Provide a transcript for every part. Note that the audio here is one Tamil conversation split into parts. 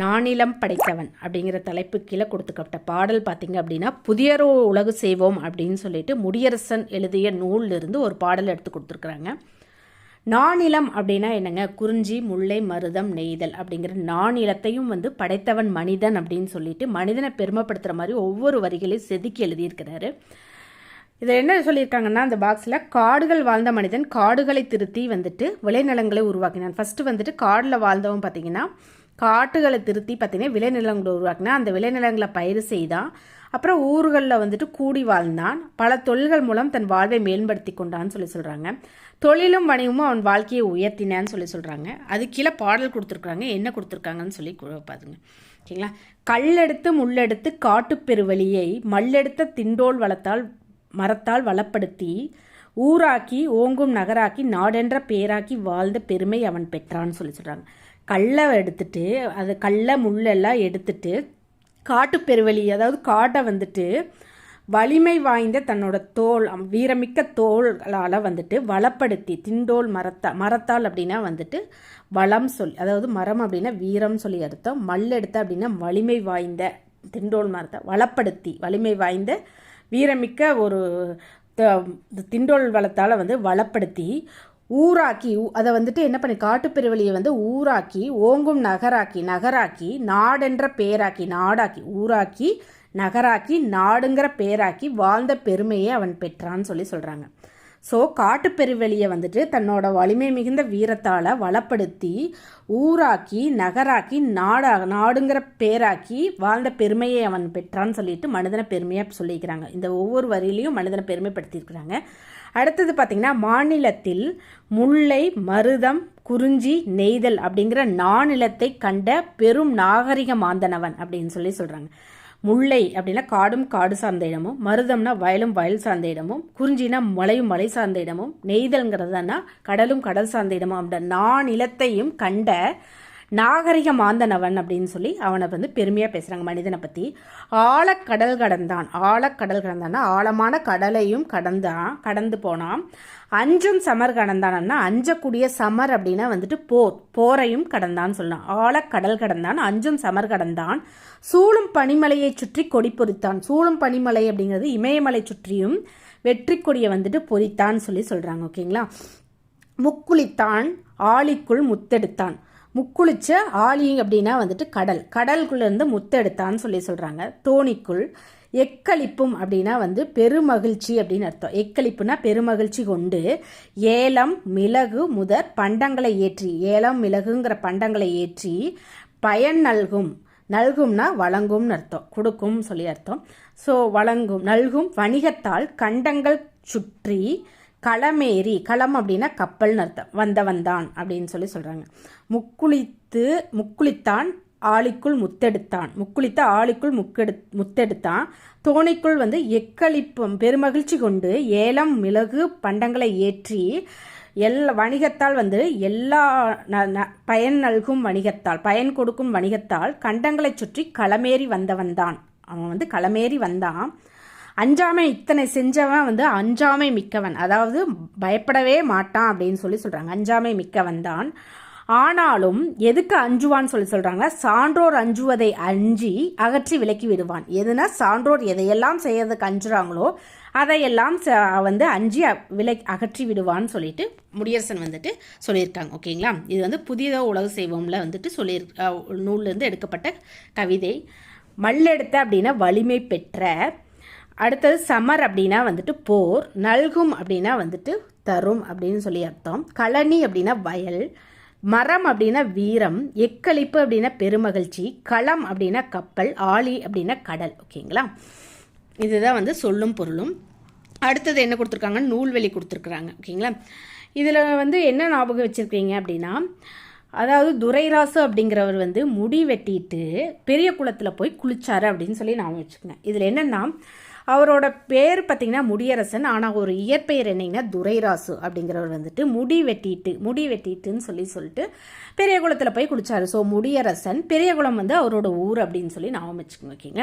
நானிலம் படைத்தவன் அப்படிங்கிற தலைப்பு கீழே கொடுத்துக்கப்பட்ட பாடல் பார்த்தீங்க அப்படின்னா புதியரோ உலகு செய்வோம் அப்படின்னு சொல்லிட்டு முடியரசன் எழுதிய நூலிலிருந்து ஒரு பாடல் எடுத்து கொடுத்துருக்குறாங்க. நானிலம் அப்படின்னா என்னங்க? குறிஞ்சி முல்லை மருதம் நெய்தல் அப்படிங்கிற நானிலத்தையும் வந்து படைத்தவன் மனிதன் அப்படின்னு சொல்லிட்டு மனிதனை பெருமைப்படுத்துகிற மாதிரி ஒவ்வொரு வரிகளையும் செதுக்கி எழுதியிருக்கிறாரு. இதில் என்ன சொல்லியிருக்காங்கன்னா அந்த பாக்ஸில் காடுகள் வாழ்ந்த மனிதன் காடுகளை திருத்தி வந்துட்டு விளைநிலங்களை உருவாக்கினான். ஃபஸ்ட்டு வந்துட்டு காடில் வாழ்ந்தவன் பார்த்தீங்கன்னா காட்டுகளை திருத்தி பார்த்தீங்கன்னா விளைநிலங்களை உருவாக்கினான் அந்த விளைநிலங்களை பயிர் செய்தான் அப்புறம் ஊர்களில் வந்துட்டு கூடி வாழ்ந்தான் பல தொழில்கள் மூலம் தன் வாழ்வை மேம்படுத்தி கொண்டான்னு சொல்லி சொல்கிறாங்க தொழிலும் வணிகமும் அவன் வாழ்க்கையை உயர்த்தினான்னு சொல்லி சொல்கிறாங்க அது கீழே பாடல் கொடுத்துருக்குறாங்க என்ன கொடுத்துருக்காங்கன்னு சொல்லி பாருங்க ஓகேங்களா? கல்லெடுத்து முள்ளெடுத்து காட்டுப்பெருவழியை மல்லெடுத்த திண்டோல் வளத்தால் மரத்தால் வளப்படுத்தி ஊராக்கி ஓங்கும் நகராக்கி நாடென்ற பேராக்கி வாழ்ந்த பெருமை அவன் பெற்றான்னு சொல்லி சொல்கிறாங்க கல்லை எடுத்துட்டு அது கல்லை முள்ளெல்லாம் எடுத்துட்டு காட்டுப்பெருவெளி அதாவது காட்டை வந்துட்டு வலிமை வாய்ந்த தன்னோட தோல் வீரமிக்க தோள்களால் வந்துட்டு வளப்படுத்தி திண்டோல் மரத்தா மரத்தால் அப்படின்னா வந்துட்டு வளம் சொல்லி அதாவது மரம் அப்படின்னா வீரம் சொல்லி அர்த்தம். மல் எடுத்த அப்படின்னா வலிமை வாய்ந்த திண்டோல் மரத்தை வளப்படுத்தி வலிமை வாய்ந்த வீரமிக்க ஒரு த- திண்டோல் வளத்தால் வந்து வளப்படுத்தி ஊராக்கி அதை வந்துட்டு என்ன பண்ணி காட்டுப்பெருவெளியை வந்து ஊராக்கி ஓங்கும் நகராக்கி நகராக்கி நாடென்ற பேராக்கி நாடாக்கி ஊராக்கி நகராக்கி நாடுங்கிற பேராக்கி வாழ்ந்த பெருமையை அவன் பெற்றான்னு சொல்லி சொல்கிறாங்க ஸோ காட்டுப்பெருவெளியை வந்துட்டு தன்னோட வலிமை மிகுந்த வீரத்தால் வளப்படுத்தி ஊராக்கி நகராக்கி நாடா நாடுங்கிற பேராக்கி வாழ்ந்த பெருமையை அவன் பெற்றான்னு சொல்லிட்டு மனிதனை பெருமையாக சொல்லியிருக்கிறாங்க இந்த ஒவ்வொரு வரியிலையும் மனிதனை பெருமைப்படுத்தியிருக்கிறாங்க. அடுத்தது பார்த்திங்கன்னா மாநிலத்தில் முல்லை மருதம் குறிஞ்சி நெய்தல் அப்படிங்கிற நானிலத்தை கண்ட பெரும் நாகரிக மாந்தனவன் அப்படின்னு சொல்லி சொல்கிறாங்க முல்லை அப்படின்னா காடும் காடு சார்ந்த இடமும் மருதம்னா வயலும் வயல் சார்ந்த இடமும் குறிஞ்சினா மலையும் மலை சார்ந்த இடமும் நெய்தல்ங்கிறதுனா கடலும் கடல் சார்ந்த இடமும் அந்த நானிலத்தையும் கண்ட நாகரிக மாந்தனவன் அப்படின்னு சொல்லி அவனை வந்து பெருமையாக பேசுகிறாங்க மனிதனை பற்றி ஆழக்கடல் கடந்தான். ஆழக்கடல் கடந்தான்னா ஆழமான கடலையும் கடந்தான் கடந்து போனான். அஞ்சும் சமர் கடந்தான்னா அஞ்சக்கூடிய சமர் அப்படின்னா வந்துட்டு போர் போரையும் கடந்தான்னு சொல்லலாம். ஆழக்கடல் கடந்தான் அஞ்சும் சமர் கடந்தான். சூழும் பனிமலையை சுற்றி கொடி பொறித்தான். சூழும் பனிமலை அப்படிங்கிறது இமயமலை சுற்றியும் வெற்றி கொடியை வந்துட்டு பொறித்தான் சொல்லி சொல்கிறாங்க ஓகேங்களா? முக்குளித்தான் ஆழிக்குள் முத்தெடுத்தான். முக்குளிச்ச ஆழி அப்படின்னா வந்துட்டு கடல். கடலுக்குள்ளேருந்து முத்தெடுத்தான்னு சொல்லி சொல்கிறாங்க தோணிக்குள் எக்களிப்பும் அப்படின்னா வந்து பெருமகிழ்ச்சி அப்படின்னு அர்த்தம். எக்களிப்புனா பெருமகிழ்ச்சி கொண்டு ஏலம் மிளகு முதற் பண்டங்களை ஏற்றி ஏலம் மிளகுங்கிற பண்டங்களை ஏற்றி பயன் நல்கும். நல்கும்னா வழங்கும்னு அர்த்தம். கொடுக்கும் சொல்லி அர்த்தம். ஸோ வழங்கும் நல்கும் வணிகத்தால் கண்டங்கள் சுற்றி களமேறி களம் அப்படின்னா கப்பல்னு அர்த்தம். வந்தவன் தான் அப்படின்னு சொல்லி சொல்கிறாங்க முக்குளித்து முக்குளித்தான் ஆளிக்குள் முத்தெடுத்தான். முக்குளித்த ஆளிக்குள் முக்கெடு முத்தெடுத்தான். தோணிக்குள் வந்து எக்களிப்பும் பெருமகிழ்ச்சி கொண்டு ஏலம் மிளகு பண்டங்களை ஏற்றி எல்லா வணிகத்தால் வந்து எல்லா ந- ந- பயன் நல்கும் வணிகத்தால் பயன் கொடுக்கும் வணிகத்தால் கண்டங்களை சுற்றி களமேறி வந்தவன் தான் அவன் வந்து களமேறி வந்தான். அஞ்சாமை இத்தனை செஞ்சவன் வந்து அஞ்சாமை மிக்கவன். அதாவது பயப்படவே மாட்டான் அப்படின்னு சொல்லி சொல்கிறாங்க அஞ்சாமை மிக்கவன் தான். ஆனாலும் எதுக்கு அஞ்சுவான்னு சொல்லி சொல்கிறாங்க சான்றோர் அஞ்சுவதை அஞ்சி அகற்றி விலக்கி விடுவான். எதுனா சான்றோர் எதையெல்லாம் செய்யறதுக்கு அஞ்சுறாங்களோ அதையெல்லாம் ச- வந்து அஞ்சி விலை அகற்றி விடுவான்னு சொல்லிட்டு முடியரசன் வந்துட்டு சொல்லியிருக்காங்க. ஓகேங்களா? இது வந்து புதியதாக உலக செய்வோம்ல வந்துட்டு சொல்லி நூல்லேருந்து எடுக்கப்பட்ட கவிதை. மல்லெடுத்த அப்படின்னா வலிமை பெற்ற அடுத்தது சமர் அப்படின்னா வந்துட்டு போர் நல்கும் அப்படின்னா வந்துட்டு தரும் அப்படின்னு சொல்லி அர்த்தம். கழனி அப்படின்னா வயல் மரம் அப்படின்னா வீரம் எக்களிப்பு அப்படின்னா பெருமகிழ்ச்சி களம் அப்படின்னா கப்பல் ஆழி அப்படின்னா கடல். ஓகேங்களா? இதுதான் வந்து சொல்லும் பொருளும். அடுத்தது என்ன கொடுத்துருக்காங்க? நூல்வெளி கொடுத்துருக்குறாங்க. ஓகேங்களா? இதில் வந்து என்ன ஞாபகம் வச்சுருக்கீங்க அப்படின்னா அதாவது துரைராசு அப்படிங்கிறவர் வந்து முடி வெட்டிட்டு பெரிய குளத்தில் போய் குளிச்சாரு அப்படின்னு சொல்லி ஞாபகம் வச்சுக்கேன் இதில் என்னென்னா அவரோட பேர் பார்த்திங்கன்னா முடியரசன் ஆனால் ஒரு இயற்பெயர் என்னங்கன்னா துரைராசு அப்படிங்கிறவர் வந்துட்டு முடி வெட்டிட்டு முடி வெட்டிட்டுன்னு சொல்லி சொல்லிட்டு பெரியகுளத்தில் போய் குடிச்சாரு ஸோ முடியரசன் பெரியகுளம் வந்து அவரோட ஊர் அப்படின்னு சொல்லி நான் வச்சுக்கோங்க ஓகேங்க.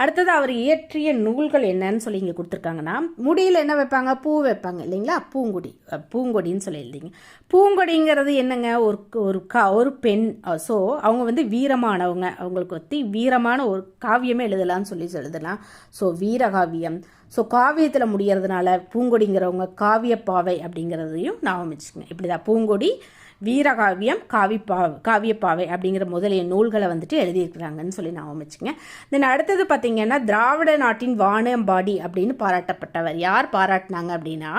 அடுத்தது அவர் இயற்றிய நூல்கள் என்னன்னு சொல்லி இங்கே கொடுத்துருக்காங்கன்னா முடியில் என்ன வைப்பாங்க? பூ வைப்பாங்க இல்லைங்களா? பூங்கொடி பூங்கொடின்னு சொல்லி எழுதிங்க பூங்கொடிங்கிறது என்னங்க? ஒரு ஒரு கா ஒரு பெண் ஸோ அவங்க வந்து வீரமானவங்க. அவங்களுக்கு பற்றி வீரமான ஒரு காவியமே எழுதலாம்னு சொல்லி எழுதலாம். ஸோ வீரகாவியம். ஸோ காவியத்தில் முடியறதுனால பூங்கொடிங்கிறவங்க காவியப்பாவை அப்படிங்கிறதையும் நான் வச்சுக்கோங்க. இப்படி தான் பூங்கொடி வீரகாவியம் காவிப்பா காவியப்பாவை அப்படிங்கிற முதலிய நூல்களை வந்துட்டு எழுதியிருக்கிறாங்கன்னு சொல்லி நான் வச்சுங்க தென் அடுத்தது பார்த்தீங்கன்னா திராவிட நாட்டின் வானம்பாடி அப்படின்னு பாராட்டப்பட்டவர். யார் பாராட்டினாங்க அப்படின்னா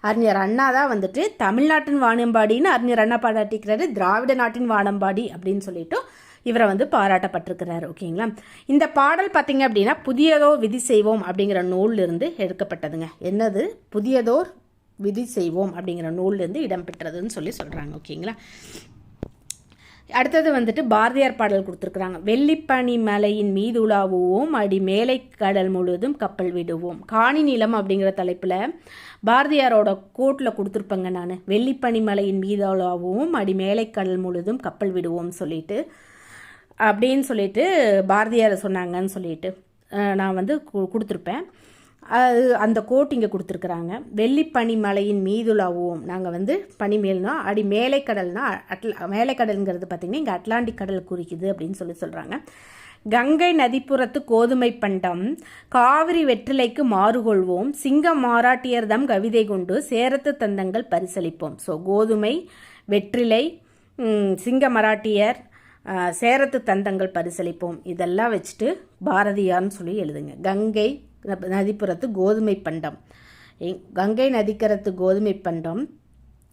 அறிஞர் அண்ணா தான் வந்துட்டு தமிழ்நாட்டின் வானம்பாடின்னு அறிஞர் அண்ணா பாராட்டிக்கிறாரு. திராவிட நாட்டின் வானம்பாடி அப்படின்னு சொல்லிட்டு இவரை வந்து பாராட்டப்பட்டிருக்கிறாரு. ஓகேங்களா? இந்த பாடல் பார்த்தீங்க அப்படின்னா புதியதோ விதி செய்வோம் அப்படிங்கிற நூலிலிருந்து எடுக்கப்பட்டதுங்க. என்னது? புதியதோர் விதி செய்வோம் அப்படிங்கிற நூல்லேருந்து இடம்பெற்றதுன்னு சொல்லி சொல்கிறாங்க ஓகேங்களா? அடுத்தது வந்துட்டு பாரதியார் பாடல் கொடுத்துருக்குறாங்க. வெள்ளிப்பனி மலையின் மீது உலாவுவோம் அடி மேலை கடல் முழுவதும் கப்பல் விடுவோம். காணி நிலம் அப்படிங்கிற தலைப்பில் பாரதியாரோட கோட்டில் கொடுத்துருப்பேங்க நான். வெள்ளிப்பனி மலையின் மீது உலாவுவோம் அடி மேலை கடல் முழுவதும் கப்பல் விடுவோம் சொல்லிட்டு. அப்படின்னு சொல்லிட்டு பாரதியார் சொன்னாங்கன்னு சொல்லிட்டு நான் வந்து கு- கொடுத்துருப்பேன். அது அந்த கோட் இங்கே கொடுத்துருக்குறாங்க. வெள்ளிப்பனி மலையின் மீதுலாவோம். நாங்கள் வந்து பனிமேல்னா அடி மேலைக்கடல்னா அட்ல மேலைக்கடல்ங்கிறது பார்த்திங்கன்னா இங்கே அட்லாண்டிக் கடல் குறிக்குது அப்படின்னு சொல்லி சொல்கிறாங்க கங்கை நதிப்புறத்து கோதுமை பண்டம் காவிரி வெற்றிலைக்கு மாறுகொள்வோம். சிங்க மாராட்டியர்தம் கவிதை கொண்டு சேரத்து தந்தங்கள் பரிசளிப்போம். ஸோ கோதுமை வெற்றிலை சிங்க மராட்டியர் சேரத்து தந்தங்கள் பரிசளிப்போம். இதெல்லாம் வச்சுட்டு பாரதியார்னு சொல்லி எழுதுங்க. கங்கை நதிப்புறத்து கோதுமை பண்டம். கங்கை நதிக்கரத்து கோதுமை பண்டம்.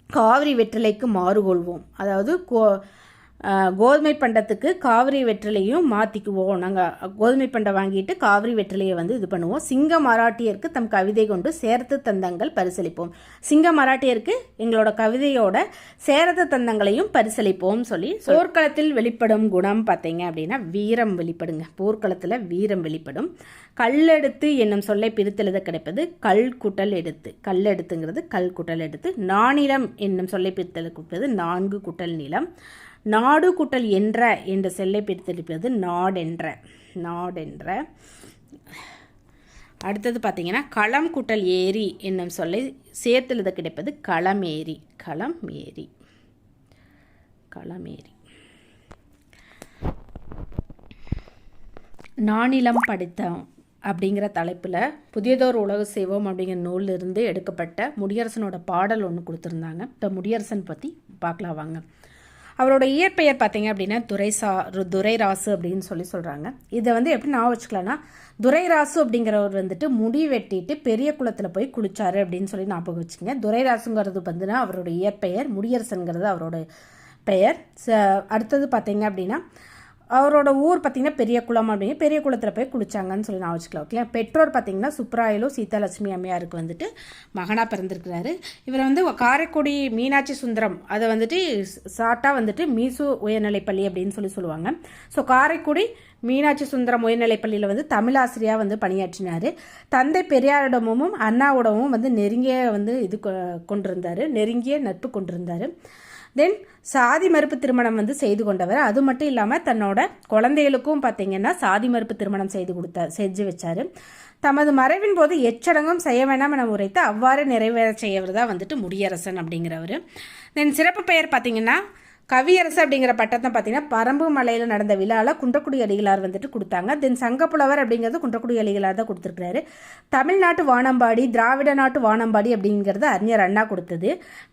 காவிரி வெற்றிலைக்கு மாறுகொள்வோம் அதாவது கோ கோதுமை பண்டத்துக்கு காவிரி வெற்றிலையும் மாற்றிக்குவோம் நாங்கள் கோதுமை பண்டம் வாங்கிட்டு காவிரி வெற்றிலையை வந்து இது பண்ணுவோம். சிங்க மராட்டியருக்கு தம் கவிதை கொண்டு சேர்த்து தந்தங்கள் பரிசளிப்போம். சிங்க மராட்டியருக்கு எங்களோட கவிதையோட சேரத்து தந்தங்களையும் பரிசளிப்போம் சொல்லி போர்க்களத்தில் வெளிப்படும் குணம் பார்த்தீங்க அப்படின்னா வீரம் வெளிப்படுங்க. போர்க்களத்தில் வீரம் வெளிப்படும். கல்லெடுத்து என்னும் சொல்லை பிரித்தெழுத கிடைப்பது கல் குட்டல் எடுத்து. கல்லெடுத்துங்கிறது கல் குட்டல் எடுத்து. நானிலம் என்னும் சொல்லை பிரித்தெழுத கிடைப்பது நான்கு குட்டல் நிலம். நாடு குட்டல் என்ற என்ற செல்லை பிரித்தெடுப்பது நாடென்ற நாடென்ற. அடுத்தது பார்த்தீங்கன்னா களம் குட்டல் ஏரி என்னும் சொல்லை சேர்த்தெழுத கிடைப்பது களமேரி களம் ஏரி களமேரி நானிலம் படித்தோம் அப்படிங்கிற தலைப்பில் புதியதோர் உலக செய்வோம் அப்படிங்கிற நூலிலிருந்து எடுக்கப்பட்ட முடியரசனோட பாடல் ஒன்று கொடுத்துருந்தாங்க. இப்போ முடியரசன் பற்றி பார்க்கலாம் வாங்க. அவரோட இயற்பெயர் பார்த்தீங்க அப்படின்னா துரைசா ரு- துரைராசு அப்படின்னு சொல்லி சொல்கிறாங்க இதை வந்து எப்படி நான் வச்சுக்கலாம்னா துரைராசு அப்படிங்கிறவர் வந்துட்டு முடி வெட்டிட்டு பெரிய குளத்தில் போய் குளிச்சாரு அப்படின்னு சொல்லி ஞாபகம் வச்சுங்க துரைராசுங்கிறது வந்துன்னா அவரோட இயற்பெயர் முடியரசனுங்கிறது அவரோட பெயர். ச அடுத்தது பார்த்தீங்க அப்படின்னா அவரோட ஊர் பார்த்திங்கன்னா பெரிய குளம் அப்படின்னு பெரிய குளத்தில் போய் குளிச்சாங்கன்னு சொல்லி நான் வச்சுக்கலாம் ஓகே பெற்றோர் பார்த்திங்கன்னா சுப்ராயலு சீதாலட்சுமி அம்மையாருக்கு வந்துட்டு மகனாக பிறந்திருக்கிறாரு. இவர் வந்து காரைக்குடி மீனாட்சி சுந்தரம் அதை வந்துட்டு ஷார்ட்டாக வந்துட்டு மீசு உயர்நிலைப்பள்ளி அப்படின்னு சொல்லி சொல்லுவாங்க. ஸோ காரைக்குடி மீனாட்சி சுந்தரம் உயர்நிலைப்பள்ளியில் வந்து தமிழாசிரியாக வந்து பணியாற்றினார். தந்தை பெரியாரிடமும் அண்ணாவிடமும் வந்து நெருங்கிய வந்து இது கொ- கொண்டிருந்தார் நெருங்கிய நட்பு கொண்டிருந்தார். தென் சாதி மறுப்பு திருமணம் வந்து செய்து கொண்டவர். அது மட்டும் இல்லாமல் தன்னோட குழந்தைகளுக்கும் பார்த்தீங்கன்னா சாதி மறுப்பு திருமணம் செய்து கொடுத்தா செஞ்சு வச்சார். தமது மறைவின் போது எச்சடங்கும் செய்ய வேண்டாம் என உரைத்து அவ்வாறு நிறைவேற செய்யவர் தான் வந்துட்டு முடியரசன் அப்படிங்கிறவர். தென் சிறப்பு பெயர் பார்த்தீங்கன்னா கவியரசு அப்படிங்கிற பட்டத்தை பார்த்தீங்கன்னா பரம்பு மலையில் நடந்த விழாவில் குன்றக்குடி அடிகளார் வந்துட்டு கொடுத்தாங்க. தென் சங்கப்புலவர் அப்படிங்கிறது குன்றக்குடி அடிகளார் தான் கொடுத்துருக்காரு தமிழ்நாட்டு வானம்பாடி திராவிட நாட்டு வானம்பாடி அப்படிங்கிறது அறிஞர் அண்ணா கொடுத்தது.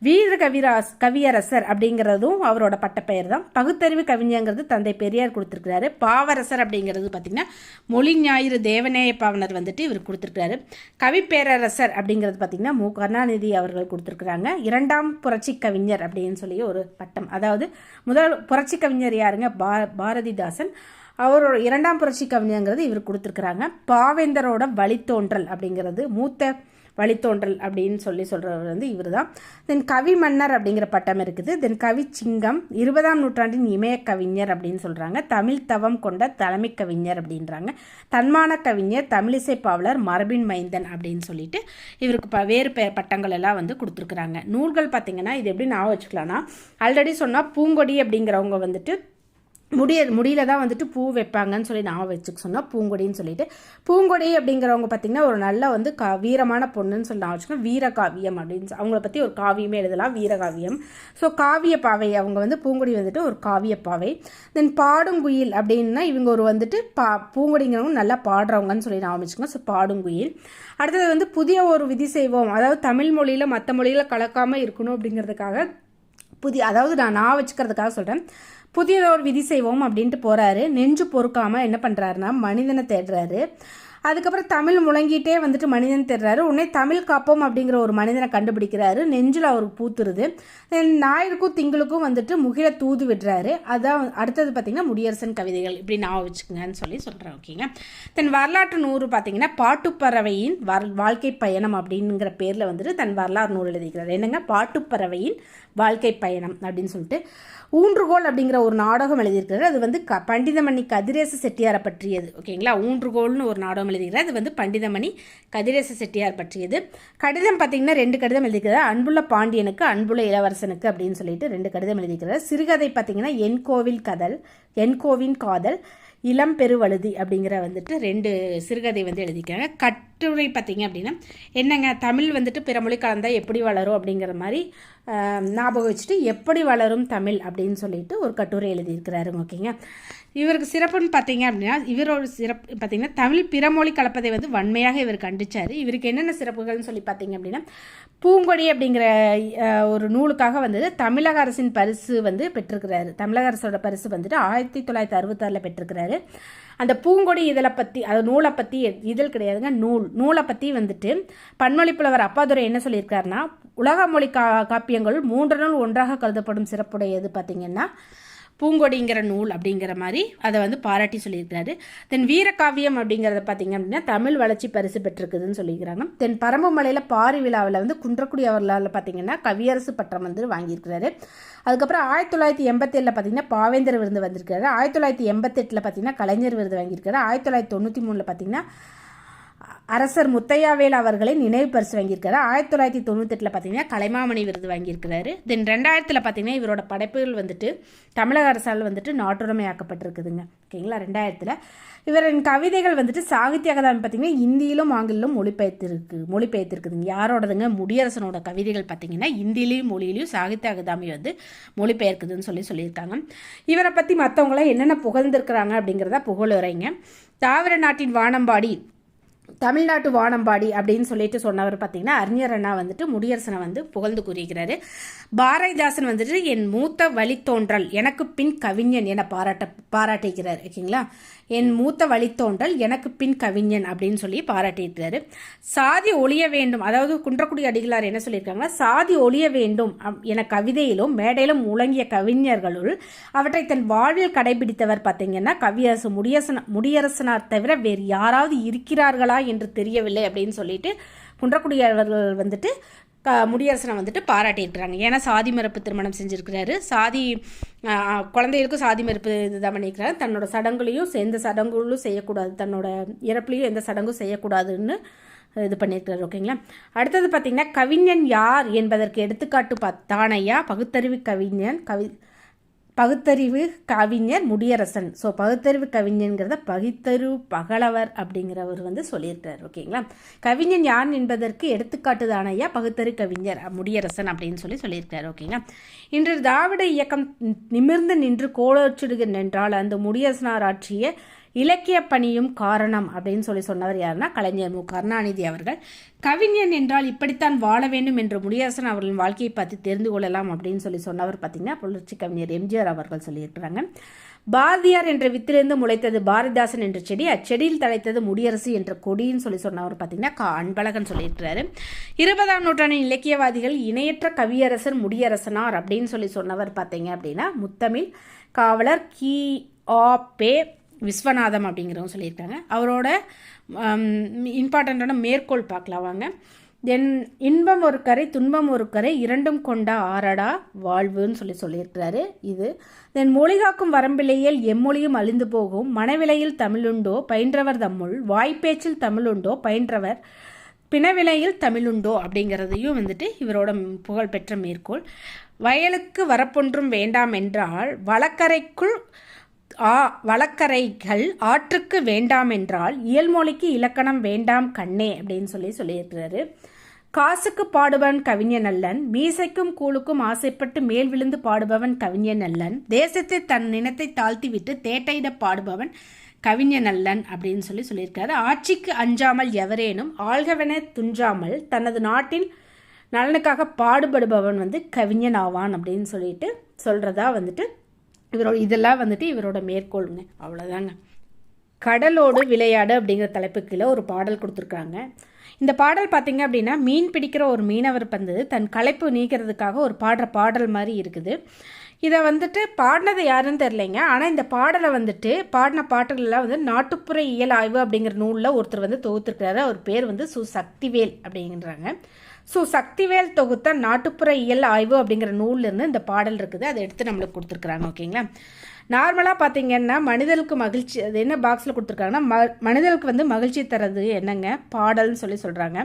வீர கவிராஸ் கவியரசர் அப்படிங்கிறதும் அவரோட பட்டப்பெயர் தான். பகுத்தறிவு கவிஞங்கிறது தந்தை பெரியார் கொடுத்துருக்கிறாரு. பாவரசர் அப்படிங்கிறது பார்த்தீங்கன்னா மொழி ஞாயிறு தேவநேய பாவனர் வந்துட்டு இவர் கொடுத்துருக்காரு கவிப்பேரரசர் அப்படிங்கிறது பார்த்தீங்கன்னா மு. கருணாநிதி அவர்கள் கொடுத்துருக்குறாங்க. இரண்டாம் புரட்சி கவிஞர் அப்படின்னு சொல்லி ஒரு பட்டம். அதாவது முதல் புரட்சி கவிஞர் யாருங்க? பா பாரதிதாசன். அவரோட இரண்டாம் புரட்சி கவிஞருங்கிறது இவர் கொடுத்துருக்குறாங்க. பாவேந்தரோட வழித்தோன்றல் அப்படிங்கிறது மூத்த வழித்தோன்றல் அப்படின்னு சொல்லி சொல்கிறவர் வந்து இவர் தான் தென் கவி மன்னர் அப்படிங்கிற பட்டம் இருக்குது. தென் கவி சிங்கம் இருபதாம் நூற்றாண்டின் இமய கவிஞர் அப்படின்னு சொல்கிறாங்க தமிழ் தவம் கொண்ட தலைமை கவிஞர் அப்படின்றாங்க. தன்மான கவிஞர் தமிழிசை பாவலர் மரபின் மைந்தன் அப்படின்னு சொல்லிட்டு இவருக்கு ப வேறு பெ பட்டங்கள் எல்லாம் வந்து கொடுத்துருக்குறாங்க. நூல்கள் பார்த்திங்கன்னா இது எப்படி நான் வச்சுக்கலாம்னா ஆல்ரெடி சொன்னால் பூங்கொடி அப்படிங்கிறவங்க வந்துட்டு முடிய முடியில தான் வந்துட்டு பூ வைப்பாங்கன்னு சொல்லி நான் வச்சுக்க சொன்னால் பூங்கொடின்னு சொல்லிட்டு. பூங்கொடி அப்படிங்கிறவங்க பார்த்திங்கன்னா ஒரு நல்ல வந்து கா வீரமான பொண்ணுன்னு சொல்லி நான் வச்சுக்கோங்க. வீரகாவியம் அப்படின்னு அவங்கள பற்றி ஒரு காவியமே எழுதலாம் வீரகாவியம். ஸோ காவிய பாவை அவங்க வந்து பூங்கொடி வந்துட்டு ஒரு காவிய பாவை தென் பாடுங்குயில் அப்படின்னா இவங்க ஒரு வந்துட்டு பா பூங்கொடிங்கிறவங்க நல்லா பாடுறவங்கன்னு சொல்லி நான் வச்சுக்கோங்க ஸோ பாடுங்குயில். அடுத்தது வந்து புதிய ஒரு விதி செய்வோம். அதாவது தமிழ் மொழியில் மற்ற மொழியில் கலக்காமல் இருக்கணும் அப்படிங்கிறதுக்காக புதிய அதாவது நான் நான் வச்சுக்கிறதுக்காக சொல்கிறேன் புதியதொரு விதி செய்வோம் அப்படின்ட்டு போகிறாரு நெஞ்சு பொறுக்காமல் என்ன பண்ணுறாருன்னா மனிதனை தேடுறாரு. அதுக்கப்புறம் தமிழ் முழங்கிட்டே வந்துட்டு மனிதன் தேடுறாரு. உடனே தமிழ் காப்போம் அப்படிங்கிற ஒரு மனிதனை கண்டுபிடிக்கிறாரு. நெஞ்சில் அவருக்கு பூத்துருது. ஞாயிற்கும் திங்களுக்கும் வந்துட்டு முகில தூது விடுறாரு. அதான் அடுத்தது பார்த்திங்கன்னா முடியரசன் கவிதைகள் இப்படி நான் வச்சுக்கோங்கன்னு சொல்லி சொல்கிறேன் ஓகேங்க. தன் வரலாற்று நூறு பார்த்தீங்கன்னா பாட்டுப்பறவையின் வாழ்க்கை பயணம் அப்படிங்கிற பேரில் வந்துட்டு தன் வரலாறு நூல் எழுதிக்கிறார். என்னங்க? பாட்டுப்பறவையின் வாழ்க்கை பயணம் அப்படின்னு சொல்லிட்டு. ஊன்றுகோல் அப்படிங்கிற ஒரு நாடகம் எழுதியிருக்கிறார். அது வந்து க பண்டிதமணி கதிரேச செட்டியாரை பற்றியது. ஓகேங்களா? ஊன்றுகோல்னு ஒரு நாடகம் எழுதியிருக்கிறார். அது வந்து பண்டிதமணி கதிரேச செட்டியார் பற்றியது. கடிதம் பார்த்தீங்கன்னா ரெண்டு கடிதம் எழுதியிருக்கிறார். அன்புள்ள பாண்டியனுக்கு அன்புள்ள இளவரசனுக்கு அப்படின்னு சொல்லிட்டு ரெண்டு கடிதம் எழுதியிருக்கிறார். சிறுகதை பார்த்தீங்கன்னா என் கோவில் கதல் என் கோவின் காதல் இளம் பெருவழுதி அப்படிங்கிற வந்துட்டு ரெண்டு சிறுகதை வந்து எழுதிக்கிறாங்க கட்டுரை பார்த்தீங்க அப்படின்னா என்னங்க தமிழ் வந்துட்டு பிற மொழி கலந்தால் எப்படி வளரும் அப்படிங்கிற மாதிரி ஞாபகம் வச்சுட்டு எப்படி வளரும் தமிழ் அப்படின்னு சொல்லிட்டு ஒரு கட்டுரை எழுதியிருக்கிறாரு ஓகேங்க. இவருக்கு சிறப்புன்னு பார்த்தீங்க அப்படின்னா இவரோட சிறப்பு பார்த்தீங்கன்னா தமிழ் பிறமொழி கலப்பதை வந்து வன்மையாக இவர் கண்டிச்சார். இவருக்கு என்னென்ன சிறப்புகள்னு சொல்லி பார்த்தீங்க அப்படின்னா பூங்கொடி அப்படிங்கிற ஒரு நூலுக்காக வந்தது தமிழக அரசின் பரிசு வந்து பெற்றிருக்கிறாரு. தமிழக அரசோட பரிசு வந்துட்டு ஆயிரத்தி தொள்ளாயிரத்தி அறுபத்தாறில் பெற்றிருக்கிறாரு. அந்த பூங்கொடி இதழை பற்றி அது நூலை பற்றி இதழ் கிடையாதுங்க நூல். நூலை பற்றி வந்துட்டு பன்மொழி புலவர் அப்பாதுரை என்ன சொல்லியிருக்காருன்னா உலக மொழி கா காப்பியங்கள் மூன்று நூல் ஒன்றாக கருதப்படும் சிறப்புடையது பார்த்திங்கன்னா பூங்கொடிங்கிற நூல் அப்படிங்கிற மாதிரி அதை வந்து பாராட்டி சொல்லியிருக்கிறாரு. தென் வீரகாவியம் அப்படிங்கிறத பார்த்தீங்க அப்படின்னா தமிழ் வளர்ச்சி பரிசு பெற்றிருக்குதுன்னு சொல்லியிருக்கிறாங்க. தென் பரம்புமலையில் பாரி விழாவில் வந்து குன்றக்குடி அவர்களால் பார்த்தீங்கன்னா கவியரசு பட்டம் வந்து வாங்கியிருக்கிறாரு. அதுக்கப்புறம் ஆயிரத்தி தொள்ளாயிரத்தி எண்பத்தேழில் பார்த்தீங்கன்னா பாவேந்தர் விருது வந்திருக்காரு ஆயிரத்தி தொள்ளாயிரத்தி எண்பத்தெட்டில் பார்த்தீங்கன்னா கலைஞர் விருது வாங்கியிருக்காரு ஆயிரத்தி தொள்ளாயிரத்தி தொண்ணூற்றி மூணில் பார்த்தீங்கன்னா அரசர் முத்தையாவேல் அவர்களை நினைவு பரிசு வாங்கியிருக்காரு ஆயிரத்தி தொள்ளாயிரத்தி தொண்ணூத்தெட்டில் பார்த்தீங்கன்னா கலைமாமணி விருது வாங்கியிருக்கிறாரு. தென் ரெண்டாயிரத்தில் பார்த்தீங்கன்னா இவரோட படைப்புகள் வந்துட்டு தமிழக அரசால் வந்துட்டு நாட்டுடைமையாக்கப்பட்டிருக்குதுங்க. ஓகேங்களா? ரெண்டாயிரத்தில். இவரின் கவிதைகள் வந்துட்டு சாகித்ய அகாதமி பார்த்தீங்கன்னா இந்தியிலும் ஆங்கிலும் மொழிபெயர்த்திருக்கு மொழிபெயர்த்திருக்குதுங்க. யாரோடதுங்க? முடியரசனோட கவிதைகள் பார்த்தீங்கன்னா இந்தியிலையும் மொழியிலையும் சாகித்ய அகாதமி வந்து மொழிபெயர்க்குதுன்னு சொல்லி சொல்லியிருக்காங்க. இவரை பற்றி மற்றவங்களாம் என்னென்ன புகழ்ந்திருக்கிறாங்க அப்படிங்கிறத புகழுரைங்க தாவர நாட்டின் வானம்பாடி தமிழ்நாட்டு வானம்பாடி அப்படின்னு சொல்லிட்டு சொன்னவர் பார்த்தீங்கன்னா அறிஞர் அண்ணா வந்துட்டு முடியரசனை வந்து புகழ்ந்து கூறுகிறாரு. பாரதிதாசன் வந்துட்டு என் மூத்த வழித்தோன்றல் எனக்கு பின் கவிஞன் என பாராட்ட பாராட்டுகிறார் ஓகேங்களா? என் மூத்த வழித்தோன்றல் எனக்கு பின் கவிஞன் அப்படின்னு சொல்லி பாராட்டியிருக்கிறாரு. சாதி ஒழிய வேண்டும் அதாவது குன்றக்குடி அடிகளார் என்ன சொல்லியிருக்காங்கன்னா சாதி ஒழிய வேண்டும் என கவிதையிலும் மேடையிலும் முழங்கிய கவிஞர்களுள் அவற்றை தன் வாழ்வில் கடைபிடித்தவர் பார்த்தீங்கன்னா கவியரசு முடியரசன முடியரசனார் தவிர வேறு யாராவது இருக்கிறார்களா என்று தெரியவில்லை அப்படின்னு சொல்லிட்டு குன்றக்குடியவர்கள் வந்துட்டு க முடியரசனை வந்துட்டு பாராட்டியிருக்கிறாங்க. ஏன்னா சாதி மறுப்பு திருமணம் செஞ்சுருக்கிறாரு. சாதி குழந்தைகளுக்கும் சாதி மறுப்பு இதுதான் பண்ணியிருக்கிறாரு. தன்னோட சடங்குலையும் எந்த சடங்குகளும் செய்யக்கூடாது. தன்னோட இறப்புலையும் எந்த சடங்கும் செய்யக்கூடாதுன்னு இது பண்ணியிருக்கிறார். ஓகேங்களா? அடுத்தது பார்த்திங்கன்னா கவிஞன் யார் என்பதற்கு எடுத்துக்காட்டு பார்த்தானையா பகுத்தறிவு கவிஞன் கவி பகுத்தறிவு கவிஞர் முடியரசன். ஸோ பகுத்தறிவு கவிஞன்கிறத பகுத்தறிவு பகலவர் அப்படிங்கிறவர் வந்து சொல்லியிருக்கிறார். ஓகேங்களா? கவிஞன் யான் என்பதற்கு எடுத்துக்காட்டு தானையா பகுத்தறிவு கவிஞர் முடியரசன் அப்படின்னு சொல்லி சொல்லியிருக்கார் ஓகேங்களா? இன்று திராவிட இயக்கம் நிமிர்ந்து நின்று கோலோச்சிடுகின்றால் அந்த முடியரசனார் ஆற்றிய இலக்கிய பணியும் காரணம் அப்படின்னு சொல்லி சொன்னவர் யாருன்னா கலைஞர் மு. கருணாநிதி அவர்கள். கவிஞன் என்றால் இப்படித்தான் வாழ வேண்டும் என்று முடியரசன் அவர்களின் வாழ்க்கையை பார்த்து தெரிந்து கொள்ளலாம் அப்படின்னு சொல்லி சொன்னவர் பார்த்தீங்கன்னா புரட்சி கவிஞர் எம்ஜிஆர் அவர்கள் சொல்லியிருக்கிறாங்க. பாரதியார் என்ற வித்திலிருந்து முளைத்தது பாரதிதாசன் என்ற செடி அச்செடியில் தழைத்தது முடியரசு என்ற கொடின்னு சொல்லி சொன்னவர் பார்த்தீங்கன்னா கா. அன்பழகன் சொல்லியிருக்கிறாரு. இருபதாம் நூற்றாண்டின் இலக்கியவாதிகள் இணையற்ற கவியரசர் முடியரசனார் அப்படின்னு சொல்லி சொன்னவர் பார்த்தீங்க அப்படின்னா முத்தமிழ் காவலர் கி. ஆ. பே. விஸ்வநாதம் அப்படிங்கிறவங்க சொல்லியிருக்காங்க. அவரோட இம்பார்ட்டண்ட்டான மேற்கோள் பார்க்கலாம் வாங்க. தென் இன்பம் ஒரு கரை துன்பம் ஒரு கரை இரண்டும் கொண்ட ஆரடா வாழ்வுன்னு சொல்லி சொல்லியிருக்கிறாரு இது. தென் மொழிகாக்கும் வரம்பிலையில் எம்மொழியும் அழிந்து போகும். மனவிலையில் தமிழுண்டோ பயின்றவர் தம்முள். வாய்ப்பேச்சில் தமிழுண்டோ பயின்றவர் பிணவிலையில் தமிழுண்டோ அப்படிங்கிறதையும் வந்துட்டு இவரோட புகழ்பெற்ற மேற்கோள். வயலுக்கு வரப்பொன்றும் வேண்டாம் என்றால் வழக்கரைக்குள் ஆ வழக்கரைகள் ஆற்றுக்கு வேண்டாம் என்றால் இயல்மொழிக்கு இலக்கணம் வேண்டாம் கண்ணே அப்படின்னு சொல்லி சொல்லியிருக்கிறாரு. காசுக்கு பாடுபவன் கவிஞன் அல்லன் மீசைக்கும் கூழுக்கும் ஆசைப்பட்டு மேல் விழுந்து பாடுபவன் கவிஞன் அல்லன் தேசத்தை தன் நினத்தை தாழ்த்தி விட்டு தேட்டையிட பாடுபவன் கவிஞன் அல்லன் அப்படின்னு சொல்லி சொல்லியிருக்காரு. ஆட்சிக்கு அஞ்சாமல் எவரேனும் ஆள்கவன துஞ்சாமல் தனது நாட்டின் நலனுக்காக பாடுபடுபவன் வந்து கவிஞன் ஆவான் அப்படின்னு சொல்லிட்டு சொல்கிறதா வந்துட்டு இவரோட இதெல்லாம் வந்துட்டு இவரோட மேற்கோளுங்க. அவ்வளோதாங்க கடலோடு விளையாடு அப்படிங்கிற தலைப்பு கீழே ஒரு பாடல் கொடுத்துருக்காங்க. இந்த பாடல் பார்த்தீங்க அப்படின்னா மீன் பிடிக்கிற ஒரு மீனவர் வந்து தன் களைப்பு நீக்கிறதுக்காக ஒரு பாடுற பாடல் மாதிரி இருக்குது. இதை வந்துட்டு பாடினது யாருன்னு தெரிலைங்க ஆனால் இந்த பாடலை வந்துட்டு பாடின பாட்டுகளெல்லாம் வந்து நாட்டுப்புற இயல் ஆய்வு அப்படிங்கிற நூலில் ஒருத்தர் வந்து தொகுத்துருக்கிறாரு. அவர் பேர் வந்து சு. சக்திவேல் அப்படிங்கிறாங்க. ஸோ சக்திவேல் தொகுத்த நாட்டுப்புற இயல் ஆய்வு அப்படிங்கிற நூல்லேருந்து இந்த பாடல் இருக்குது. அதை எடுத்து நம்மளுக்கு கொடுத்துருக்குறாங்க ஓகேங்களா? நார்மலாக பார்த்தீங்கன்னா மனிதனுக்கு மகிழ்ச்சி அது என்ன பாக்ஸில் கொடுத்துருக்காங்கன்னா ம மனிதனுக்கு வந்து மகிழ்ச்சி தரது என்னங்க? பாடல்னு சொல்லி சொல்கிறாங்க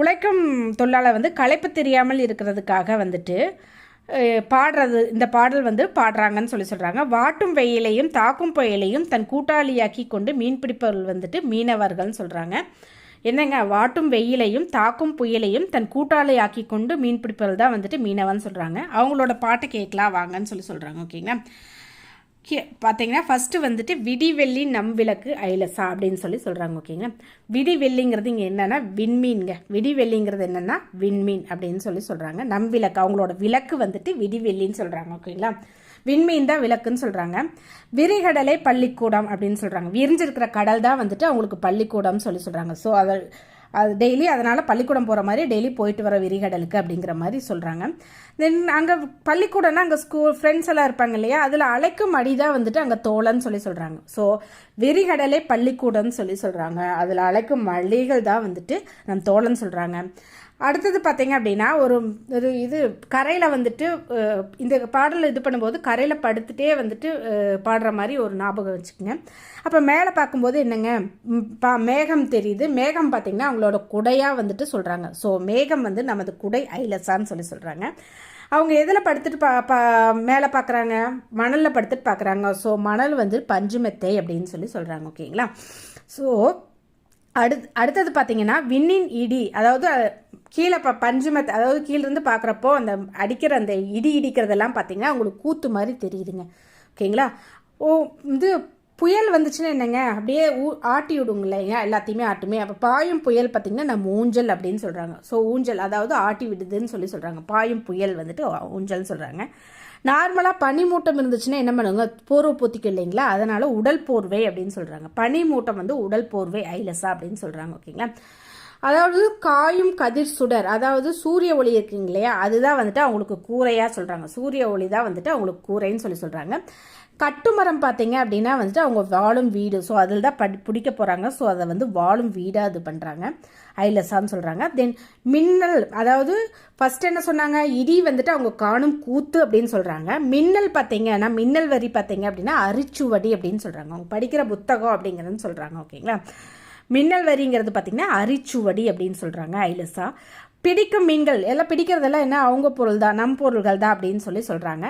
உழைக்கும் தொழிலாளர் வந்து களைப்பு தெரியாமல் இருக்கிறதுக்காக வந்துட்டு பாடுறது இந்த பாடல் வந்து பாடுறாங்கன்னு சொல்லி சொல்கிறாங்க வாட்டும் வெயிலையும் தாக்கும் புயலையும் தன் கூட்டாளியாக்கி கொண்டு மீன் பிடிப்பவர்கள் வந்துட்டு மீனவர்கள்னு சொல்கிறாங்க என்னங்க வாட்டும் வெயிலையும் தாக்கும் புயலையும் தன் கூட்டாளியாக்கி கொண்டு மீன் பிடிப்பவர்கள் தான் வந்துட்டு மீனவன் சொல்கிறாங்க அவங்களோட பாட்டை கேட்கலாம் வாங்கன்னு சொல்லி சொல்கிறாங்க ஓகேங்களா? பார்த்தீங்கன்னா ஃபஸ்ட்டு வந்துட்டு விடிவெள்ளி நம் விளக்கு ஐலசா அப்படின்னு சொல்லி சொல்கிறாங்க ஓகேங்க விடிவெள்ளிங்கிறது இங்கே என்னென்னா விண்மீன்ங்க. விடிவெள்ளிங்கிறது என்னென்னா விண்மீன் அப்படின்னு சொல்லி சொல்கிறாங்க நம் விளக்கு அவங்களோட விளக்கு வந்துட்டு விடிவெள்ளின்னு சொல்கிறாங்க ஓகேங்களா? விண்மீன் தான் விளக்குன்னு சொல்கிறாங்க விரிகடலை பள்ளிக்கூடம் அப்படின்னு சொல்கிறாங்க விரிஞ்சிருக்கிற கடல் தான் வந்துட்டு அவங்களுக்கு பள்ளிக்கூடம்னு சொல்லி சொல்கிறாங்க ஸோ அதை அது டெய்லி அதனால் பள்ளிக்கூடம் போகிற மாதிரி டெய்லி போயிட்டு வர விரிகடலுக்கு அப்படிங்கிற மாதிரி சொல்கிறாங்க தென் அங்கே பள்ளிக்கூடம்னா அங்கே ஸ்கூல் ஃப்ரெண்ட்ஸ் எல்லாம் இருப்பாங்க இல்லையா? அதில் அழைக்கும் அடி தான் வந்துட்டு அங்கே தோழன்னு சொல்லி சொல்கிறாங்க ஸோ விரிகடலே பள்ளிக்கூடம்னு சொல்லி சொல்கிறாங்க அதில் அழைக்கும் மளிகள் தான் வந்துட்டு நம் தோழன்னு சொல்கிறாங்க அடுத்தது பார்த்தீங்க அப்படின்னா ஒரு ஒரு இது கரையில் வந்துட்டு இந்த பாடல் இது பண்ணும்போது கரையில் படுத்துகிட்டே வந்துட்டு பாடுற மாதிரி ஒரு ஞாபகம் வச்சுக்கோங்க. அப்போ மேலே பார்க்கும்போது என்னங்க பா மேகம் தெரியுது. மேகம் பார்த்திங்கன்னா அவங்களோட குடையாக வந்துட்டு சொல்கிறாங்க ஸோ மேகம் வந்து நமது குடை ஐலசான்னு சொல்லி சொல்கிறாங்க அவங்க எதில் படுத்துட்டு பா பா மேலே பார்க்குறாங்க? மணலில் படுத்துட்டு பார்க்குறாங்க. ஸோ மணல் வந்து பஞ்சுமெத்தை அப்படின்னு சொல்லி சொல்கிறாங்க ஓகேங்களா? ஸோ அடுத் அடுத்தது பார்த்தீங்கன்னா விண்ணின் இடி அதாவது கீழே ப பஞ்சுமத்தை அதாவது கீழேருந்து பார்க்குறப்போ அந்த அடிக்கிற அந்த இடி இடிக்கிறதெல்லாம் பார்த்தீங்கன்னா உங்களுக்கு கூத்து மாதிரி தெரியுதுங்க. ஓகேங்களா? ஓ இது புயல் வந்துச்சுன்னா என்னங்க? அப்படியே ஊ ஆட்டி விடுங்க இல்லைங்க எல்லாத்தையுமே ஆட்டுமே. அப்போ பாயும் புயல் பார்த்திங்கன்னா நம்ம ஊஞ்சல் அப்படின்னு சொல்கிறாங்க ஸோ ஊஞ்சல் அதாவது ஆட்டி விடுதுன்னு சொல்லி சொல்கிறாங்க பாயும் புயல் வந்துட்டு ஊஞ்சல்னு சொல்கிறாங்க நார்மலாக பனி மூட்டம் இருந்துச்சுன்னா என்ன பண்ணுவாங்க போர்வை போத்திக்கும் இல்லைங்களா? அதனால் உடல் போர்வை அப்படின்னு சொல்கிறாங்க பனி மூட்டம் வந்து உடல் போர்வை ஐலஸா அப்படின்னு சொல்கிறாங்க ஓகேங்களா? அதாவது காயும் கதிர் சுடர் அதாவது சூரிய ஒளி இருக்குங்க இல்லையா? அதுதான் வந்துட்டு அவங்களுக்கு கூரையாக சொல்கிறாங்க சூரிய ஒளி தான் வந்துட்டு அவங்களுக்கு கூரைன்னு சொல்லி சொல்கிறாங்க கட்டுமரம் பார்த்தீங்க அப்படின்னா வந்துட்டு அவங்க வாழும் வீடு. ஸோ அதில் தான் படி பிடிக்க போகிறாங்க ஸோ அதை வந்து வாழும் வீடாக இது பண்ணுறாங்க ஐலஸான்னு சொல்கிறாங்க தென் மின்னல் அதாவது ஃபஸ்ட் என்ன சொன்னாங்க? இடி வந்துட்டு அவங்க காணும் கூத்து அப்படின்னு சொல்கிறாங்க மின்னல் பார்த்தீங்கன்னா மின்னல் வரி பார்த்தீங்க அப்படின்னா அரிச்சுவடி அப்படின்னு சொல்கிறாங்க அவங்க படிக்கிற புத்தகம் அப்படிங்கிறதுன்னு சொல்கிறாங்க ஓகேங்களா மின்னல் வரிங்கிறது பார்த்திங்கன்னா அரிச்சுவடி அப்படின்னு சொல்கிறாங்க ஐலஸா பிடிக்கும் மீன்கள் எல்லாம் பிடிக்கிறதெல்லாம் என்ன? அவங்க பொருள் தான் நம் பொருள்கள் தான் அப்படின்னு சொல்லி சொல்கிறாங்க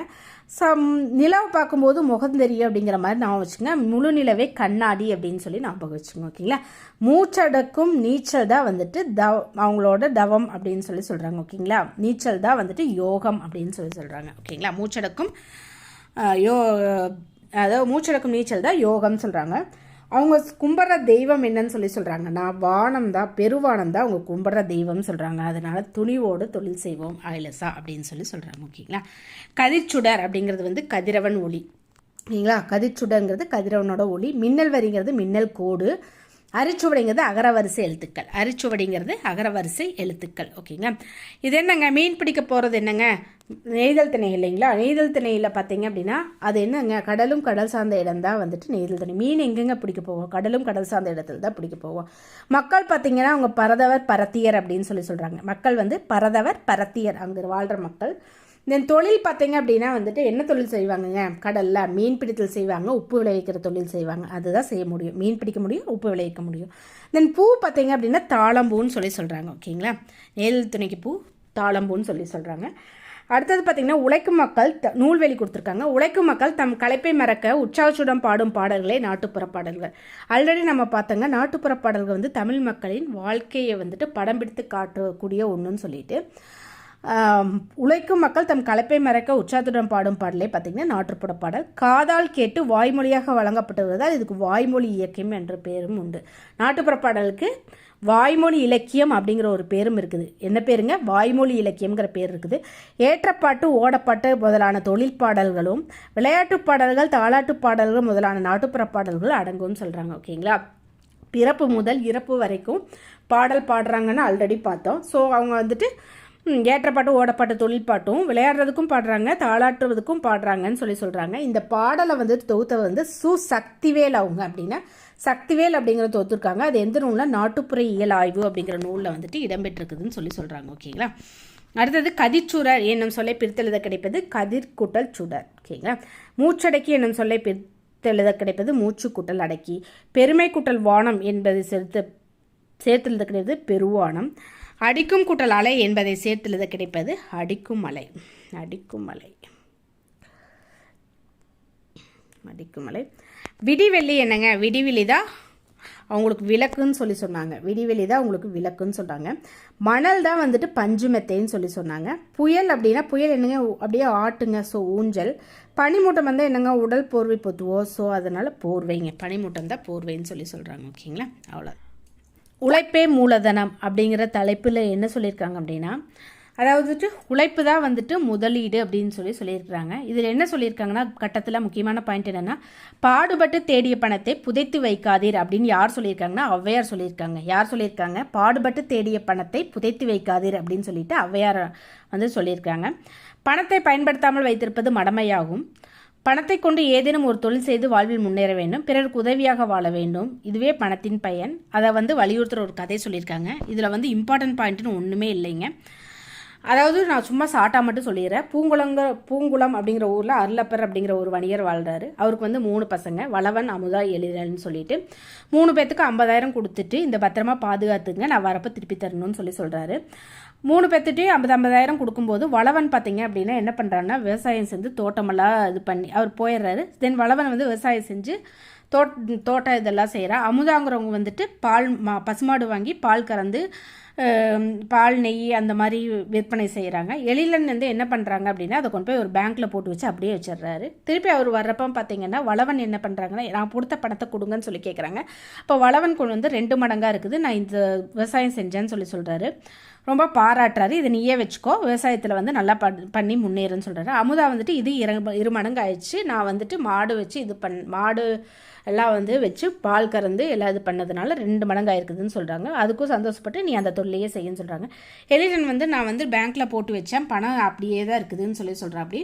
சம் நிலவை பார்க்கும்போது முகம் தெரியும் அப்படிங்கிற மாதிரி நான் வச்சுங்க முழு நிலவே கண்ணாடி அப்படின்னு சொல்லி ஞாபகம் வச்சுங்க ஓகேங்களா? மூச்சடக்கும் நீச்சல் தான் வந்துட்டு தவ அவங்களோட தவம் அப்படின்னு சொல்லி சொல்கிறாங்க ஓகேங்களா? நீச்சல் தான் வந்துட்டு யோகம் அப்படின்னு சொல்லி சொல்கிறாங்க ஓகேங்களா? மூச்சடக்கும் யோ அதாவது மூச்சடக்கும் நீச்சல் தான் யோகம்னு சொல்கிறாங்க அவங்க கும்பிட்ற தெய்வம் என்னன்னு சொல்லி சொல்கிறாங்கன்னா வானம் தான் பெருவானம் தான் அவங்க கும்பிட்ற தெய்வம்னு சொல்கிறாங்க அதனால் துணிவோடு தொழில் செய்வோம் ஆயிலசா அப்படின்னு சொல்லி சொல்கிறாங்க ஓகேங்களா? கதிர்ச்சுடர் அப்படிங்கிறது வந்து கதிரவன் ஒளி ஓகேங்களா? கதிர்ச்சுடங்கிறது கதிரவனோட ஒளி மின்னல் வரிங்கிறது மின்னல் கோடு அரிச்சுவடிங்கிறது அகரவரிசை எழுத்துக்கள். அரிச்சுவடிங்கிறது அகரவரிசை எழுத்துக்கள். ஓகேங்க இது என்னங்க? மீன் பிடிக்க போகிறது என்னங்க? நெய்தல் திணை இல்லைங்களா? நெய்தல் திணையில் பார்த்தீங்க அப்படின்னா அது என்னங்க? கடலும் கடல் சார்ந்த இடம் தான் வந்துட்டு நெய்தல் திணை. மீன் எங்கெங்க பிடிக்க போவோம்? கடலும் கடல் சார்ந்த இடத்துல தான் பிடிக்க போவோம். மக்கள் பார்த்தீங்கன்னா அவங்க பரதவர் பரத்தியர் அப்படின்னு சொல்லி சொல்கிறாங்க மக்கள் வந்து பரதவர் பரத்தியர். அங்கே வாழ்கிற மக்கள் தென் தொழில் பார்த்தீங்க அப்படின்னா வந்துட்டு என்ன தொழில் செய்வாங்கங்க? கடலில் மீன் பிடித்தல் செய்வாங்க உப்பு விளைவிக்கிற தொழில் செய்வாங்க. அதுதான் செய்ய முடியும். மீன் பிடிக்க முடியும் உப்பு விளைவிக்க முடியும். தென் பூ பார்த்தீங்க அப்படின்னா தாளம்பூன்னு சொல்லி சொல்கிறாங்க ஓகேங்களா? நெல் துணைக்கு பூ தாளம்பூன்னு சொல்லி சொல்கிறாங்க அடுத்தது பார்த்திங்கன்னா உழைக்கும் மக்கள் த நூல்வெளி கொடுத்துருக்காங்க. உழைக்கும் மக்கள் தம் களைப்பை மறக்க உற்சாகச்சுடன் பாடும் பாடல்களே நாட்டுப்புற பாடல்கள். ஆல்ரெடி நம்ம பார்த்தோங்க நாட்டுப்புற பாடல்கள் வந்து தமிழ் மக்களின் வாழ்க்கையை வந்துட்டு படம் பிடித்து காட்டக்கூடிய ஒன்றுன்னு சொல்லிட்டு. உழைக்கும் மக்கள் தம் கலப்பை மறைக்க உற்சாகத்துடன் பாடும் பாடலே பார்த்திங்கன்னா நாட்டுப்புற பாடல். காதால் கேட்டு வாய்மொழியாக வழங்கப்பட்டு வருவதால் இதுக்கு வாய்மொழி இயக்கியம் என்ற பேரும் உண்டு. நாட்டுப்புற பாடலுக்கு வாய்மொழி இலக்கியம் அப்படிங்கிற ஒரு பேரும் இருக்குது. என்ன பேருங்க? வாய்மொழி இலக்கியம்ங்கிற பேர் இருக்குது. ஏற்றப்பாட்டு ஓடப்பாட்டு முதலான தொழில் பாடல்களும் விளையாட்டு பாடல்கள் தாளாட்டு பாடல்கள் முதலான நாட்டுப்புற பாடல்கள் அடங்கும்னு சொல்கிறாங்க ஓகேங்களா? பிறப்பு முதல் இறப்பு வரைக்கும் பாடல் பாடுறாங்கன்னு ஆல்ரெடி பார்த்தோம். ஸோ அவங்க வந்துட்டு ஏற்றப்பாட்டு ஓடப்பாட்டு தொழில் பாட்டும் விளையாடுறதுக்கும் பாடுறாங்க தாளாட்டுறதுக்கும் பாடுறாங்கன்னு சொல்லி சொல்கிறாங்க இந்த பாடலை வந்து தொகுத்த வந்து சு சக்திவேல் அவங்க அப்படின்னா சக்திவேல் அப்படிங்கிற தொகுத்துருக்காங்க அது எந்த நூலில் நாட்டுப்புற இயல் ஆய்வு அப்படிங்கிற நூலில் வந்துட்டு இடம்பெற்றிருக்குதுன்னு சொல்லி சொல்கிறாங்க ஓகேங்களா? அடுத்தது கதிர்ச்சுடர் என்னும் சொல்லை பிரித்தெழுத கிடைப்பது கதிர்கூட்டல் சுடர் ஓகேங்களா? மூச்சடக்கி என்னும் சொல்லை பிரித்தெழுத கிடைப்பது மூச்சு கூட்டல் அடக்கி. பெருமை கூட்டல் வானம் என்பதை சேர்த்து சேர்த்தெழுத கிடைப்பது பெருவானம். அடிக்கும் குட்டல் அலை என்பதை சேர்த்தெழுத கிடைப்பது அடிக்கும் அலை. அடிக்கும் அலை. அடிக்கும் அலை. விடிவெள்ளி என்னங்க? விடிவெளி தான் அவங்களுக்கு விளக்குன்னு சொல்லி சொன்னாங்க. விடிவெளி தான் அவங்களுக்கு விளக்குன்னு சொல்கிறாங்க மணல் தான் வந்துட்டு பஞ்சு மெத்தைன்னு சொல்லி சொன்னாங்க. புயல் அப்படின்னா புயல் என்னங்க? அப்படியே ஆட்டுங்க. ஸோ ஊஞ்சல். பனிமூட்டம் வந்து என்னங்க? உடல் போர்வை பொத்துவோம் ஸோ அதனால் போர்வைங்க. பனிமூட்டம் தான் போர்வைன்னு சொல்லி சொல்கிறாங்க ஓகேங்களா? அவ்வளோ உழைப்பே மூலதனம் அப்படிங்கிற தலைப்பில் என்ன சொல்லியிருக்காங்க அப்படின்னா அதாவது உழைப்பு தான் வந்துட்டு முதலீடு அப்படின்னு சொல்லி சொல்லியிருக்கிறாங்க. இதில் என்ன சொல்லியிருக்காங்கன்னா கட்டத்தில் முக்கியமான பாயிண்ட் என்னென்னா பாடுபட்டு தேடிய பணத்தை புதைத்து வைக்காதீர் அப்படின்னு யார் சொல்லியிருக்காங்கன்னா ஔவையார் சொல்லியிருக்காங்க. யார் சொல்லியிருக்காங்க? பாடுபட்டு தேடிய பணத்தை புதைத்து வைக்காதீர் அப்படின்னு சொல்லிட்டு ஔவையார் வந்து சொல்லியிருக்காங்க. பணத்தை பயன்படுத்தாமல் வைத்திருப்பது மடமையாகும். பணத்தை கொண்டு ஏதேனும் ஒரு தொழில் செய்து வாழ்வில் முன்னேற வேண்டும் பிறருக்கு உதவியாக வாழ வேண்டும். இதுவே பணத்தின் பயன். அதை வந்து வலியுறுத்துகிற ஒரு கதை சொல்லியிருக்காங்க. இதில் வந்து இம்பார்ட்டன்ட் பாயிண்ட்னு ஒன்றுமே இல்லைங்க. அதாவது நான் சும்மா சாட்டா மட்டும் சொல்லிடுறேன். பூங்குளங்க பூங்குளம் அப்படிங்கிற ஊரில் அருளப்பர் அப்படிங்கிற ஒரு வணிகர் வாழ்கிறாரு அவருக்கு வந்து மூணு பசங்க. வளவன் அமுதா எழிலன்னு சொல்லிட்டு மூணு பேத்துக்கு ஐம்பதாயிரம் கொடுத்துட்டு இந்த பத்திரமா பாதுகாத்துங்க. நான் வரப்போ திருப்பி தரணும்னு சொல்லி சொல்கிறாரு மூணு பேர்த்துட்டே ஐம்பது ஐம்பதாயிரம் கொடுக்கும்போது வளவன் பார்த்தீங்க அப்படின்னா என்ன பண்ணுறாருன்னா விவசாயம் செஞ்சு தோட்டமெல்லாம் இது பண்ணி அவர் போயிடுறாரு. தென் வளவன் வந்து விவசாயம் செஞ்சு தோட் தோட்டம் இதெல்லாம் செய்கிறா அமுதாங்கிறவங்க வந்துட்டு பால் மா பசுமாடு வாங்கி பால் கறந்து பால் நெய் அந்த மாதிரி விற்பனை செய்கிறாங்க எழிலன் வந்து என்ன பண்ணுறாங்க அப்படின்னா அதை கொண்டு போய் ஒரு பேங்க்கில் போட்டு வச்சு அப்படியே வச்சிடுறாரு. திருப்பி அவர் வர்றப்ப பார்த்தீங்கன்னா வளவன் என்ன பண்ணுறாங்கன்னா நான் கொடுத்த பணத்தை கொடுங்கன்னு சொல்லி கேட்குறாங்க இப்போ வளவன் கொண்டு வந்து ரெண்டு மடங்காக இருக்குது. நான் இந்த விவசாயம் செஞ்சேன்னு சொல்லி சொல்கிறாரு ரொம்ப பாராட்டுறாரு. இதை நீயே வச்சுக்கோ. விவசாயத்தில் வந்து நல்லா பண்ணி முன்னேறுன்னு சொல்கிறாரு அமுதா வந்துட்டு இது இரு இரு மடங்கு ஆயிடுச்சு நான் வந்துட்டு மாடு வச்சு இது பண் மாடு எல்லாம் வந்து வச்சு பால் கறந்து எல்லாம் இது பண்ணதுனால ரெண்டு மடங்கு ஆயிருக்குதுன்னு சொல்கிறாங்க அதுக்கும் சந்தோஷப்பட்டு நீ அந்த தொழிலையே செய்யன்னு சொல்கிறாங்க எலிடன் வந்து நான் வந்து பேங்க்கில் போட்டு வச்சேன். பணம் அப்படியே தான் இருக்குதுன்னு சொல்லி சொல்கிறேன் அப்படி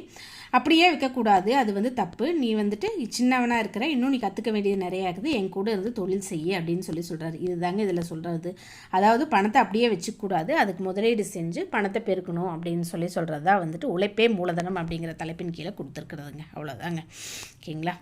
அப்படியே விற்கக்கூடாது அது வந்து தப்பு. நீ வந்துட்டு சின்னவனாக இருக்கிற இன்னும் நீ கற்றுக்க வேண்டியது நிறையா இருக்குது. என் கூட இருந்து தொழில் செய்ய அப்படின்னு சொல்லி சொல்கிறாரு இதுதாங்க இதில் சொல்கிறது அதாவது பணத்தை அப்படியே வச்சுக்கூடாது. அதுக்கு முதலீடு செஞ்சு பணத்தை பெருக்கணும் அப்படின்னு சொல்லி சொல்கிறது தான் வந்துட்டு உழைப்பே மூலதனம் அப்படிங்கிற தலைப்பின் கீழே கொடுத்துருக்குறதுங்க. அவ்வளோதாங்க ஓகேங்களா?